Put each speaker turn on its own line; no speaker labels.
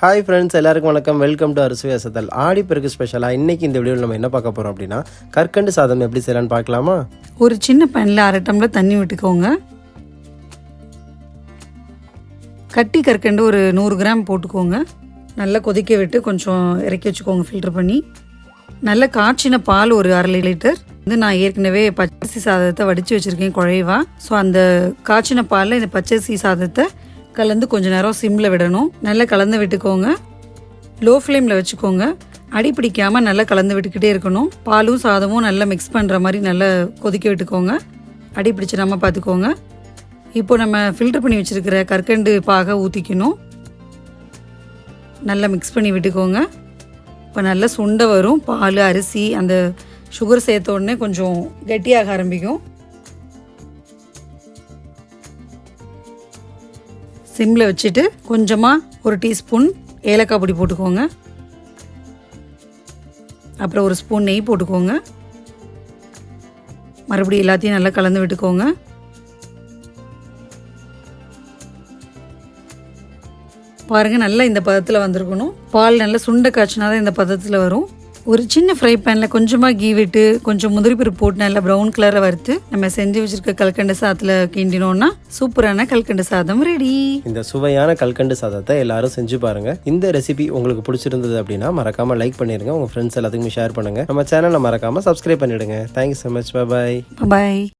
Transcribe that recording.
Hi friends எல்லாருக்கும் வணக்கம். Welcome to அரிசி அசத்தல் ஆடி பெருக்கு ஸ்பெஷலாக இன்னைக்கு இந்த வீடியோவில் நம்ம என்ன பார்க்க போகிறோம் அப்படின்னா கற்கண்டு சாதம் எப்படி செய்யலாம்னு பார்க்கலாமா?
ஒரு சின்ன பேனில் அரை டம்ளர் தண்ணி விட்டுக்கோங்க. கட்டி கற்கண்டு ஒரு நூறு கிராம் போட்டுக்கோங்க. நல்லா கொதிக்க விட்டு கொஞ்சம் இறக்கி வச்சுக்கோங்க ஃபில்டர் பண்ணி. நல்ல காய்ச்சின பால் ஒரு அரை லிட்டர் வந்து நான் ஏற்கனவே பச்சரிசி சாதத்தை வடித்து வச்சுருக்கேன் குழைவா. ஸோ அந்த காய்ச்சின பாலில் இந்த பச்சரிசி சாதத்தை கலந்து கொஞ்ச நேரம் சிம்மில் விடணும். நல்லா கலந்து விட்டுக்கோங்க. லோ ஃப்ளேமில் வச்சுக்கோங்க. அடி பிடிக்காமல் நல்லா கலந்து விட்டுக்கிட்டே இருக்கணும். பாலும் சாதமும் நல்லா மிக்ஸ் பண்ணுற மாதிரி நல்லா கொதிக்க விட்டுக்கோங்க. அடி பிடிச்சிடாம பார்த்துக்கோங்க இப்போ நம்ம ஃபில்டர் பண்ணி வச்சுருக்கிற கற்கண்டு பாக ஊற்றிக்கணும் நல்லா மிக்ஸ் பண்ணி விட்டுக்கோங்க. இப்போ நல்லா சுண்டை வரும். பால் அரிசி அந்த சுகர் சேர்த்த உடனே கொஞ்சம் கெட்டியாக ஆரம்பிக்கும். சிம்மில் வச்சுட்டு கொஞ்சமாக ஒரு டீஸ்பூன் ஏலக்காய் பொடி போட்டுக்கோங்க. அப்புறம் ஒரு ஸ்பூன் நெய் போட்டுக்கோங்க. மறுபடியும் எல்லாத்தையும் நல்லா கலந்து விட்டுக்கோங்க. பாருங்க நல்லா இந்த பதத்தில் வந்திருக்கணும். பால் நல்லா சுண்ட காய்ச்சினா தான் இந்த பதத்தில் வரும். ஒரு சின்ன ஃப்ரை பேனில் கொஞ்சமாக கீ விட்டு கொஞ்சம் முந்திரி பருப்பு போட்டு நல்லா ப்ரௌன் கலரை வறுத்து நம்ம செஞ்சு வச்சிருக்க கல்கண்டு சாதத்தில் கிண்டினோன்னா சூப்பரான கல்கண்டு சாதம் ரெடி
இந்த சுவையான கல்கண்டு சாதத்தை எல்லாரும் செஞ்சு பாருங்க. இந்த ரெசிபி உங்களுக்கு பிடிச்சிருந்தது அப்படின்னா மறக்காம லைக் பண்ணிருங்க. உங்க ஃப்ரெண்ட்ஸ் எல்லாத்துக்குமே ஷேர் பண்ணுங்க. நம்ம சேனலை மறக்காம சப்ஸ்கிரைப் பண்ணிடுங்க. Thank you so much bye
bye